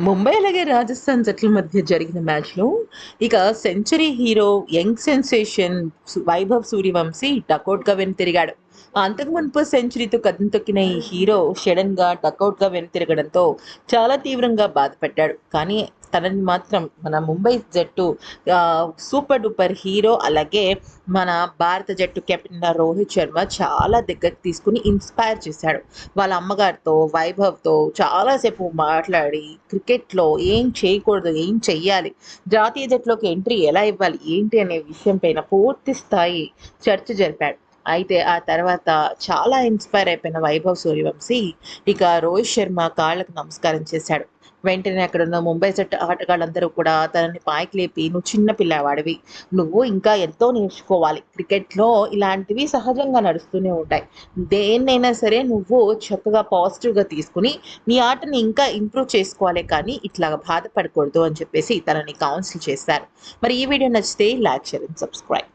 ముంబై అలాగే రాజస్థాన్ జట్ల మధ్య జరిగిన మ్యాచ్లో ఇక century hero young sensation Vaibhav Suryavanshi డకౌట్గా వెనుతిరిగాడు అంతకు మునుపు సెంచరీతో కథం తొక్కిన ఈ హీరో సడన్గా డకౌట్గా వెనుతిరగడంతో చాలా తీవ్రంగా బాధపడ్డాడు కానీ తనని మాత్రం మన ముంబై జట్టు సూపర్ డూపర్ హీరో అలాగే మన భారత జట్టు కెప్టెన్ రోహిత్ శర్మ చాలా దగ్గరికి తీసుకుని ఇన్స్పైర్ చేశాడు. వాళ్ళ అమ్మగారితో వైభవ్తో చాలాసేపు మాట్లాడి క్రికెట్లో ఏం చేయకూడదు ఏం చెయ్యాలి జాతీయ జట్టులోకి ఎంట్రీ ఎలా ఇవ్వాలి ఏంటి అనే విషయం పైన పూర్తి స్థాయి చర్చ జరిపాడు. అయితే ఆ తర్వాత చాలా ఇన్స్పైర్ అయిపోయిన వైభవ్ సూర్యవంశీ ఇక రోహిత్ శర్మ కాళ్ళకు నమస్కారం చేశాడు. వెంటనే అక్కడ ఉన్న ముంబై జట్టు ఆటగాళ్ళందరూ కూడా తనని పాయికి లేపి నువ్వు చిన్న పిల్లవాడివి. నువ్వు ఇంకా ఎంతో నేర్చుకోవాలి. క్రికెట్లో ఇలాంటివి సహజంగా నడుస్తూనే ఉంటాయి. దేన్నైనా సరే నువ్వు చక్కగా పాజిటివ్గా తీసుకుని నీ ఆటని ఇంకా ఇంప్రూవ్ చేసుకోవాలి కానీ ఇట్లా బాధపడకూడదు అని చెప్పేసి తనని కౌన్సిల్ చేశారు. మరి ఈ వీడియో నచ్చితే లైక్ షేర్ అండ్ సబ్స్క్రైబ్.